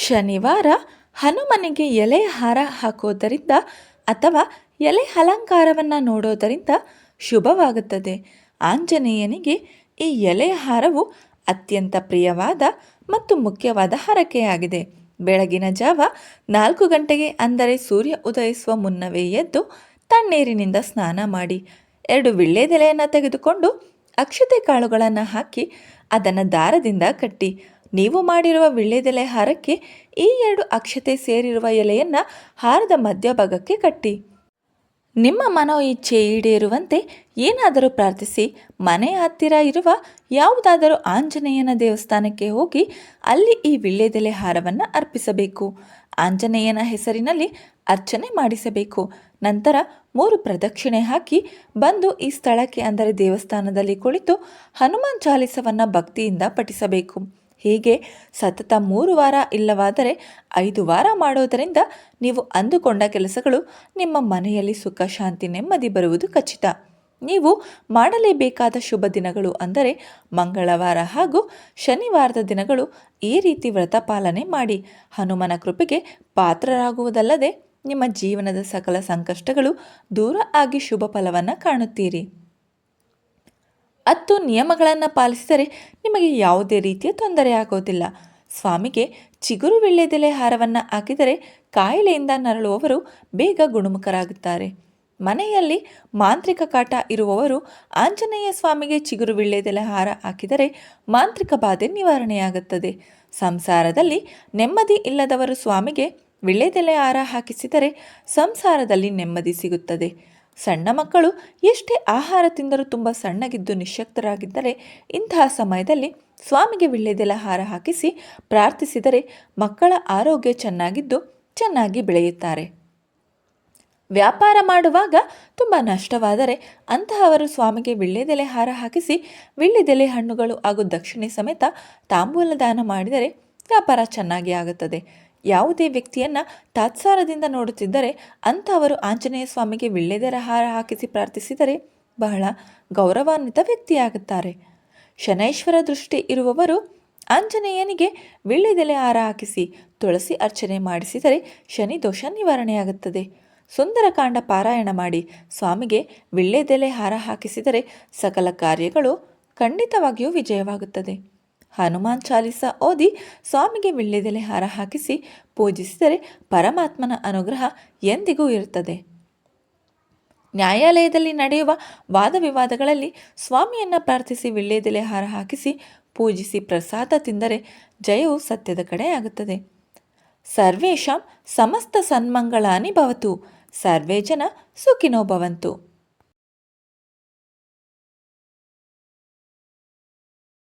ಶನಿವಾರ ಹನುಮನಿಗೆ ಎಲೆ ಹಾರ ಹಾಕೋದರಿಂದ ಅಥವಾ ಎಲೆ ಅಲಂಕಾರವನ್ನು ನೋಡೋದರಿಂದ ಶುಭವಾಗುತ್ತದೆ. ಆಂಜನೇಯನಿಗೆ ಈ ಎಲೆ ಹಾರವು ಅತ್ಯಂತ ಪ್ರಿಯವಾದ ಮತ್ತು ಮುಖ್ಯವಾದ ಹರಕೆಯಾಗಿದೆ ಬೆಳಗಿನ ಜಾವ ನಾಲ್ಕು ಗಂಟೆಗೆ ಅಂದರೆ ಸೂರ್ಯ ಉದಯಿಸುವ ಮುನ್ನವೇ ಎದ್ದು ತಣ್ಣೀರಿನಿಂದ ಸ್ನಾನ ಮಾಡಿ ಎರಡು ವಿಳ್ಳೆದೆಲೆಯನ್ನು ತೆಗೆದುಕೊಂಡು ಅಕ್ಷತೆ ಕಾಳುಗಳನ್ನು ಹಾಕಿ ಅದನ್ನು ದಾರದಿಂದ ಕಟ್ಟಿ ನೀವು ಮಾಡಿರುವ ವಿಳ್ಳೆದೆಲೆ ಹಾರಕ್ಕೆ ಈ ಎರಡು ಅಕ್ಷತೆ ಸೇರಿರುವ ಎಲೆಯನ್ನು ಹಾರದ ಮಧ್ಯಭಾಗಕ್ಕೆ ಕಟ್ಟಿ. ನಿಮ್ಮ ಮನೋ ಇಚ್ಛೆ ಈಡೇರುವಂತೆ ಏನಾದರೂ ಪ್ರಾರ್ಥಿಸಿ, ಮನೆ ಹತ್ತಿರ ಇರುವ ಯಾವುದಾದರೂ ಆಂಜನೇಯನ ದೇವಸ್ಥಾನಕ್ಕೆ ಹೋಗಿ ಅಲ್ಲಿ ಈ ವಿಳ್ಳೆದೆಲೆ ಹಾರವನ್ನು ಅರ್ಪಿಸಬೇಕು. ಆಂಜನೇಯನ ಹೆಸರಿನಲ್ಲಿ ಅರ್ಚನೆ ಮಾಡಿಸಬೇಕು. ನಂತರ ಮೂರು ಪ್ರದಕ್ಷಿಣೆ ಹಾಕಿ ಬಂದು ಈ ಸ್ಥಳಕ್ಕೆ ಅಂದರೆ ದೇವಸ್ಥಾನದಲ್ಲಿ ಕುಳಿತು ಹನುಮಾನ್ ಚಾಲಿಸವನ್ನು ಭಕ್ತಿಯಿಂದ ಪಠಿಸಬೇಕು. ಹೀಗೆ ಸತತ ಮೂರು ವಾರ ಇಲ್ಲವಾದರೆ ಐದು ವಾರ ಮಾಡೋದರಿಂದ ನೀವು ಅಂದುಕೊಂಡ ಕೆಲಸಗಳು ನಿಮ್ಮ ಮನೆಯಲ್ಲಿ ಸುಖ, ಶಾಂತಿ, ನೆಮ್ಮದಿ ಬರುವುದು ಖಚಿತ. ನೀವು ಮಾಡಲೇಬೇಕಾದ ಶುಭ ದಿನಗಳು ಅಂದರೆ ಮಂಗಳವಾರ ಹಾಗೂ ಶನಿವಾರದ ದಿನಗಳು ಈ ರೀತಿ ವ್ರತ ಪಾಲನೆ ಮಾಡಿ. ಹನುಮನ ಕೃಪೆಗೆ ಪಾತ್ರರಾಗುವುದಲ್ಲದೆ ನಿಮ್ಮ ಜೀವನದ ಸಕಲ ಸಂಕಷ್ಟಗಳು ದೂರ ಆಗಿ ಶುಭ ಫಲವನ್ನು ಕಾಣುತ್ತೀರಿ. ಹತ್ತು ನಿಯಮಗಳನ್ನು ಪಾಲಿಸಿದರೆ ನಿಮಗೆ ಯಾವುದೇ ರೀತಿಯ ತೊಂದರೆ ಆಗೋದಿಲ್ಲ. ಸ್ವಾಮಿಗೆ ಚಿಗುರು ವಿಳ್ಳೆದೆಲೆ ಹಾರವನ್ನು ಹಾಕಿದರೆ ಕಾಯಿಲೆಯಿಂದ ನರಳುವವರು ಬೇಗ ಗುಣಮುಖರಾಗುತ್ತಾರೆ. ಮನೆಯಲ್ಲಿ ಮಾಂತ್ರಿಕ ಕಾಟ ಇರುವವರು ಆಂಜನೇಯ ಸ್ವಾಮಿಗೆ ಚಿಗುರು ವಿಳ್ಳೆದೆಲೆ ಹಾರ ಹಾಕಿದರೆ ಮಾಂತ್ರಿಕ ಬಾಧೆ ನಿವಾರಣೆಯಾಗುತ್ತದೆ. ಸಂಸಾರದಲ್ಲಿ ನೆಮ್ಮದಿ ಇಲ್ಲದವರು ಸ್ವಾಮಿಗೆ ವಿಳ್ಳೆದೆಲೆ ಹಾರ ಹಾಕಿಸಿದರೆ ಸಂಸಾರದಲ್ಲಿ ನೆಮ್ಮದಿ ಸಿಗುತ್ತದೆ. ಸಣ್ಣ ಮಕ್ಕಳು ಎಷ್ಟೇ ಆಹಾರ ತಿಂದರೂ ತುಂಬ ಸಣ್ಣಗಿದ್ದು ನಿಶಕ್ತರಾಗಿದ್ದರೆ ಇಂತಹ ಸಮಯದಲ್ಲಿ ಸ್ವಾಮಿಗೆ ವಿಳ್ಳೆದೆಲೆ ಹಾರ ಹಾಕಿಸಿ ಪ್ರಾರ್ಥಿಸಿದರೆ ಮಕ್ಕಳ ಆರೋಗ್ಯ ಚೆನ್ನಾಗಿದ್ದು ಚೆನ್ನಾಗಿ ಬೆಳೆಯುತ್ತಾರೆ. ವ್ಯಾಪಾರ ಮಾಡುವಾಗ ತುಂಬ ನಷ್ಟವಾದರೆ ಅಂತಹವರು ಸ್ವಾಮಿಗೆ ವಿಳ್ಳೆದೆಲೆ ಹಾರ ಹಾಕಿಸಿ ವಿಳ್ಳೆದೆಲೆ ಹಣ್ಣುಗಳು ಹಾಗೂ ದಕ್ಷಿಣೆ ಸಮೇತ ತಾಂಬೂಲ ದಾನ ಮಾಡಿದರೆ ವ್ಯಾಪಾರ ಚೆನ್ನಾಗಿ ಆಗುತ್ತದೆ. ಯಾವುದೇ ವ್ಯಕ್ತಿಯನ್ನು ತಾತ್ಸಾರದಿಂದ ನೋಡುತ್ತಿದ್ದರೆ ಅಂಥವರು ಆಂಜನೇಯ ಸ್ವಾಮಿಗೆ ವಿಳ್ಳೆದೆರ ಹಾರ ಹಾಕಿಸಿ ಪ್ರಾರ್ಥಿಸಿದರೆ ಬಹಳ ಗೌರವಾನ್ವಿತ ವ್ಯಕ್ತಿಯಾಗುತ್ತಾರೆ. ಶನೈಶ್ವರ ದೃಷ್ಟಿ ಇರುವವರು ಆಂಜನೇಯನಿಗೆ ವಿಳ್ಳೆದೆಲೆ ಹಾರ ಹಾಕಿಸಿ ತುಳಸಿ ಅರ್ಚನೆ ಮಾಡಿಸಿದರೆ ಶನಿ ದೋಷ ನಿವಾರಣೆಯಾಗುತ್ತದೆ. ಸುಂದರಕಾಂಡ ಪಾರಾಯಣ ಮಾಡಿ ಸ್ವಾಮಿಗೆ ವಿಳ್ಳೆದೆಲೆ ಹಾರ ಹಾಕಿಸಿದರೆ ಸಕಲ ಕಾರ್ಯಗಳು ಖಂಡಿತವಾಗಿಯೂ ವಿಜಯವಾಗುತ್ತದೆ. ಹನುಮಾನ್ ಚಾಲಿಸ ಓದಿ ಸ್ವಾಮಿಗೆ ವಿಳ್ಳೆದೆಲೆ ಹಾರ ಹಾಕಿಸಿ ಪೂಜಿಸಿದರೆ ಪರಮಾತ್ಮನ ಅನುಗ್ರಹ ಎಂದಿಗೂ ಇರುತ್ತದೆ. ನ್ಯಾಯಾಲಯದಲ್ಲಿ ನಡೆಯುವ ವಾದ ವಿವಾದಗಳಲ್ಲಿ ಸ್ವಾಮಿಯನ್ನು ಪ್ರಾರ್ಥಿಸಿ ವಿಳ್ಳೆದೆಲೆ ಹಾರ ಹಾಕಿಸಿ ಪೂಜಿಸಿ ಪ್ರಸಾದ ತಿಂದರೆ ಜಯವು ಸತ್ಯದ ಕಡೆ ಆಗುತ್ತದೆ ಸರ್ವೇಶಾಂ ಸಮಸ್ತ ಸನ್ಮಂಗಳಾನಿ ಭವತು, ಸರ್ವೇ ಜನ ಸುಖಿನೋ ಭವಂತು.